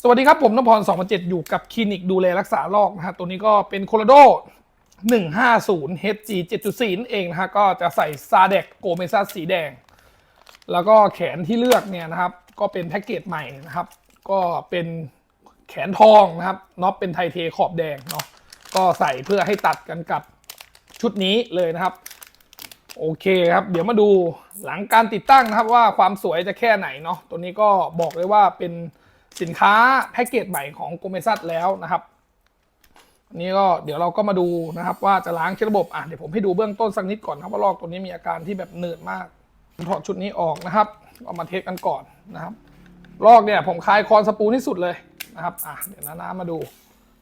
สวัสดีครับ ผมนพพร2007 อยู่กับคลินิกดูแลรักษาลอกนะฮะตัวนี้ก็เป็นโค l รโด 150 HG 7.4นั่นเองนะฮะก็จะใส่ซาเดกโกเมซ่าสีแดง แล้วก็แขนที่เลือกเนี่ยนะครับ ก็เป็นแพ็กเกจใหม่นะครับ ก็เป็นแขนทองนะครับน็อปเป็นไทเทขอบแดงเนาะก็ใส่เพื่อให้ตัดกันกับชุดนี้เลยนะครับโอเคครับ เดี๋ยวมาดูหลังการติดตั้งนะครับว่าความสวยจะแค่ไหนเนาะตัวนี้ก็บอกเลยว่าเป็น สินค้าแพ็กเกจใหม่ของโกเมซัสแล้วนะครับอันนี้ก็เดี๋ยวเราก็มาดูนะครับ ว่าจะล้างเช็คระบบอะเดี๋ยวผมให้ดูเบื้องต้นสักนิดก่อนครับว่าลอกตัวนี้มีอาการที่แบบเหนื่อยมากถอดชุดนี้ออกนะครับเอามาเทสกันก่อนนะครับ ลอกเนี่ยผมคลายคอนสปูนที่สุดเลยนะครับอะเดี๋ยวน้ามาดู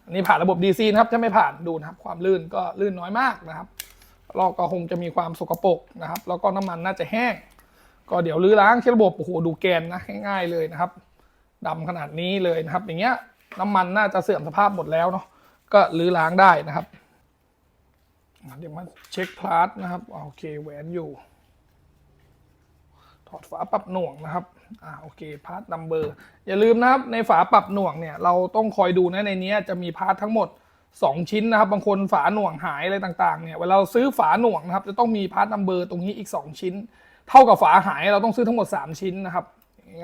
อันนี้ผ่านระบบ DC นะครับถ้าไม่ผ่านดูนะครับ ความลื่นก็ลื่นน้อยมากนะครับลอกก็คงจะมีความสกปรกนะครับ แล้วก็น้ำมันน่าจะแห้ง ก็เดี๋ยวรื้อล้างเช็คระบบโอ้โหดูแกนนะง่ายๆเลยนะครับ ดำขนาดนี้เลยนะครับ อย่างเงี้ยน้ำมันน่าจะเสื่อมสภาพหมดแล้วเนาะก็รื้อล้างได้นะครับ เดี๋ยวมาเช็คพลาสนะครับโอเคแหวนอยู่ ถอดฝาปรับหน่วงนะครับอ่าโอเคพาร์ทนัมเบอร์อย่าลืมนะครับในฝาปรับหน่วงเนี่ยเราต้องคอยดูนะในนี้จะมีพาร์ททั้งหมด 2 ชิ้นนะครับ บางคนฝาหน่วงหายอะไรต่างๆเนี่ยเวลาเราซื้อฝาหน่วงนะครับ จะต้องมีพาร์ทนัมเบอร์ตรงนี้อีก 2 ชิ้น เท่ากับฝาหายเราต้องซื้อทั้งหมด 3 ชิ้นนะครับ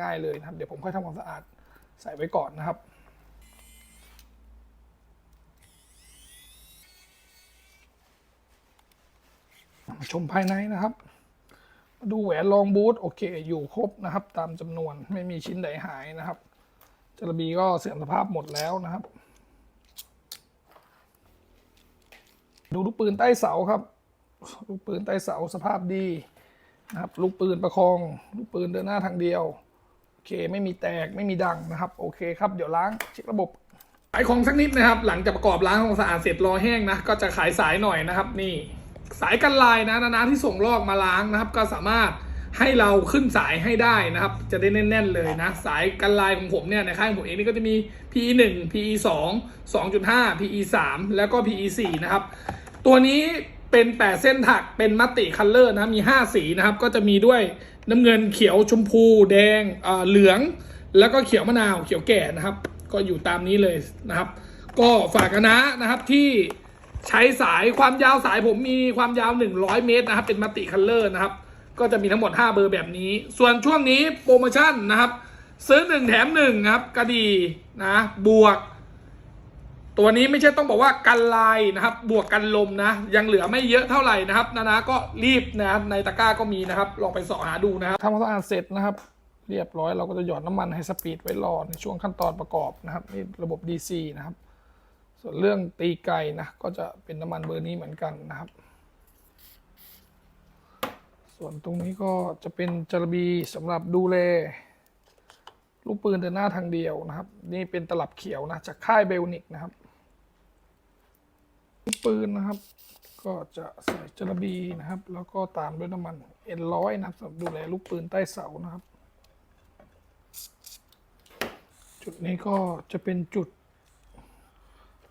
ง่ายๆเลยนะครับ เดี๋ยวผมค่อยทำความสะอาดใส่ไว้ก่อนนะครับมาชมภายในนะครับ มาดูแหวนรองบูทโอเคอยู่ครบนะครับ ตามจำนวนไม่มีชิ้นใดหายนะครับจระบีก็เสื่อมสภาพหมดแล้วนะครับ ดูลูกปืนใต้เสาครับ ลูกปืนใต้เสาสภาพดีนะครับ ลูกปืนประคอง ลูกปืนเดินหน้าทางเดียว เคไม่มีแตกไม่มีดังนะครับ โอเคครับเดี๋ยวล้างเช็คระบบขายของสักนิดนะครับ หลังจากประกอบล้างของสะอาดเสร็จรอแห้งนะก็จะขายสายหน่อยนะครับ นี่ สายกันลายนะนานาที่ส่งลอกมาล้างนะครับ ก็สามารถให้เราขึ้นสายให้ได้นะครับ จะได้แน่น ๆ เลยนะ สายกันลายของผมเนี่ยในค่ายของผมเองนี่ก็จะมี PE 1 PE 2 2.5 PE 3แล้วก็ PE 4นะครับ ตัวนี้ เป็น8เส้นถักเป็นมัตติคัลเลอร์นะมี 5 สีนะครับ ก็จะมีด้วยน้ำเงินเขียวชมพู แดงเอ่อเหลือง แล้วก็เขียวมะนาวเขียวแก่นะครับ ก็อยู่ตามนี้เลยนะครับ ก็ฝากกันนะนะครับที่ใช้สายความยาวสายผมมีความยาว 100 เมตรนะครับ เป็นมัตติคัลเลอร์นะครับ ก็จะมีทั้งหมด 5 เบอร์แบบนี้ ส่วนช่วงนี้โปรโมชั่นนะครับ ซื้อ 1 แถม1ครับกระดีนะบวก ตัวนี้ไม่ใช่ต้องบอกว่ากันลายนะครับ บวกกันลมนะ ยังเหลือไม่เยอะเท่าไหร่นะครับ นานาก็รีบนะครับในตะกร้าก็มีนะครับ ลองไปเสาะหาดูนะครับทำความสะอาดเสร็จนะครับ เรียบร้อยเราก็จะหยอดน้ำมันให้สปีดไว้รอในช่วงขั้นตอนประกอบนะครับนี่ระบบ DC นะครับ ส่วนเรื่องตีไก่นะก็จะเป็นน้ำมันเบอร์นี้เหมือนกันนะครับ ส่วนตรงนี้ก็จะเป็นจารบีสำหรับดูแลลูกปืนเดินหน้าทางเดียวนะครับ นี่เป็นตลับเขียวนะจากค่ายเบลนิกนะครับ ลูกปืนนะครับ ก็จะใส่จระบีนะครับ แล้วก็ตามด้วยน้ำมันเอ็นร้อยนะครับสำหรับดูแลลูกปืนใต้เสานะครับ จุดนี้ก็จะเป็นจุด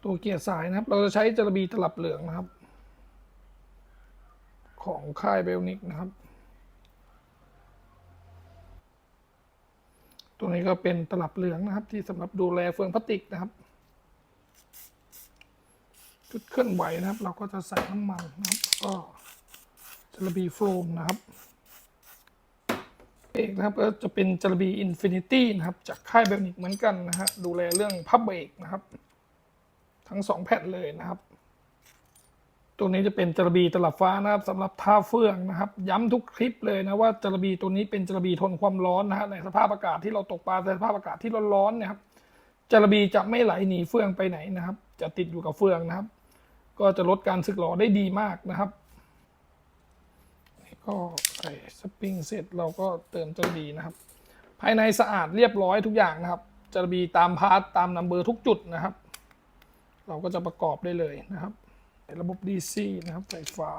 ตัวเกียร์สายนะครับ เราจะใช้จระบีตลับเหลืองนะครับ ของค่ายเบลนิกนะครับตัวนี้ก็เป็นตลับเหลืองนะครับ ที่สำหรับดูแลเฟืองพลาสติกนะครับ จุดเคลื่อนไหวนะครับ เราก็จะใส่น้ำมันนะครับก็จระบีโฟมนะครับเอกนะครับก็จะเป็นจระบีอินฟินิตี้นะครับ จากค่ายเบลนิกเหมือนกันนะฮะดูแลเรื่องพับเบรกนะครับ ทั้งสองแผ่นเลยนะครับ ตัวนี้จะเป็นจระบีตลับฟ้านะครับสำหรับท่าเฟืองนะครับ ย้ำทุกคลิปเลยนะว่าจระบีตัวนี้เป็นจระบีทนความร้อนนะฮะในสภาพอากาศที่เราตกปลาในสภาพอากาศที่ร้อนๆเนี่ยครับจระบีจะไม่ไหลหนีเฟืองไปไหนนะครับ จะติดอยู่กับเฟืองนะครับ ก็จะลดการสึกหรอได้ดีมากนะครับนี่ก็ใส่สปริงเสร็จเราก็เติมจะบีนะครับ ภายในสะอาดเรียบร้อยทุกอย่างนะครับ จะบีตามพาร์ตตามนัมเบอร์ทุกจุดนะครับ เราก็จะประกอบได้เลยนะครับระบบ DC นะครับใส่ฝา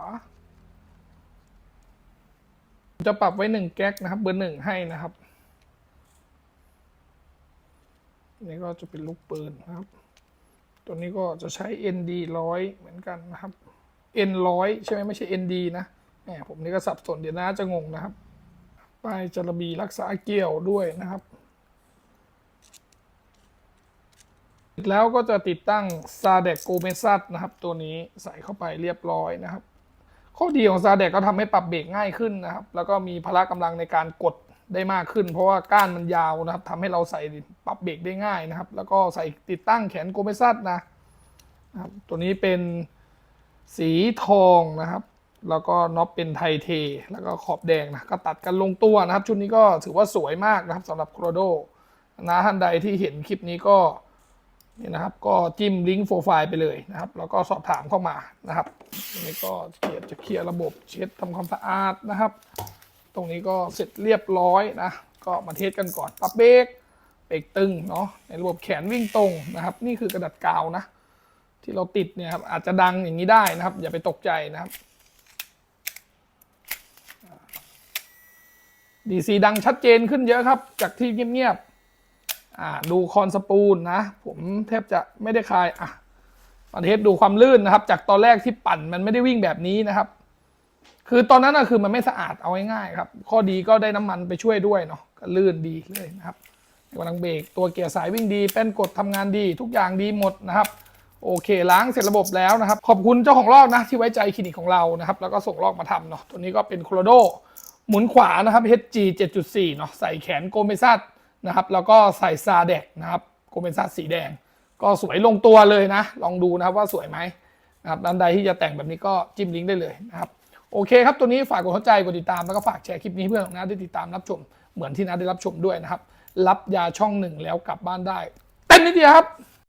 จะปรับไว้หนึ่งแก๊กนะครับ เบอร์หนึ่งให้นะครับ นี่ก็จะเป็นลูกปืนนะครับ ตัวนี้ก็จะใช้ ND ร้อยเหมือนกันนะครับ N ร้อยใช่ไหมไม่ใช่ ND นะแหมผมนี่ก็สับสนเดี๋ยวน้าจะงงนะครับ ป้ายจระบีรักษาเกี่ยวด้วยนะครับแล้วก็จะติดตั้งซาเดกโกเมซัสนะครับ ตัวนี้ใส่เข้าไปเรียบร้อยนะครับ ข้อดีของซาเดกก็ทำให้ปรับเบรกง่ายขึ้นนะครับ แล้วก็มีพละกำลังในการกด ได้มากขึ้น เพราะว่าก้านมันยาวนะครับทำให้เราใส่ปรับเบรกได้ง่ายนะครับ แล้วก็ใส่ติดตั้งแขนโกเมซัสนะครับตัวนี้เป็นสีทองนะครับ แล้วก็น็อปเป็นไทเท แล้วก็ขอบแดงนะก็ตัดกันลงตัวนะครับ ชุดนี้ก็ถือว่าสวยมากนะครับสำหรับโครโดนะท่านใดที่เห็นคลิปนี้ก็นี่นะครับ ก็จิ้มลิงก์โปรไฟล์ไปเลยนะครับ แล้วก็สอบถามเข้ามานะครับนี้ก็เกียรจะเคลียร์ระบบเช็ดทำความสะอาดนะครับ ตรงนี้ก็เสร็จเรียบร้อยนะ ก็มาเทสกันก่อนปรับเบรกเบรกตึงเนาะในระบบแขนวิ่งตรงนะครับ นี่คือกระดาษกาวนะ ที่เราติดเนี่ยครับอาจจะดังอย่างนี้ได้นะครับ อย่าไปตกใจนะครับดีซีดังชัดเจนขึ้นเยอะครับ จากที่เงียบๆดูคอนสปูลนะ ผมแทบจะไม่ได้คลายอะมาเทสดูความลื่นนะครับ จากตอนแรกที่ปั่นมันไม่ได้วิ่งแบบนี้นะครับ คือตอนนั้นนะคือมันไม่สะอาดเอาง่ายๆครับ ข้อดีก็ได้น้ำมันไปช่วยด้วยเนาะก็ลื่นดีเลยนะครับกำลังเบรกตัวเกียร์สายวิ่งดีแป้นกดทำงานดี ทุกอย่างดีหมดนะครับโอเคล้างเสร็จระบบแล้วนะครับ ขอบคุณเจ้าของลอกนะที่ไว้ใจคลินิกของเรานะครับ แล้วก็ส่งลอกมาทำเนาะตัวนี้ก็เป็นโคโรโดหมุนขวานะครับ HG 7.4เนาะใส่แขนโกเมซัสนะครับ แล้วก็ใส่ซาเดกนะครับโกเมซัสสีแดง ก็สวยลงตัวเลยนะ ลองดูนะครับว่าสวยไหมนะครับด้านใดที่จะแต่งแบบนี้ก็จิ้มลิงก์ได้เลยนะครับ โอเคครับ ตัวนี้ฝากกดเข้าใจ กดติดตาม แล้วก็ฝากแชร์คลิปนี้เพื่อนของน้าได้ติดตามรับชม เหมือนที่น้าได้รับชมด้วยนะครับ รับยาช่องหนึ่งแล้วกลับบ้านได้ เต็มนิดเดียวครับ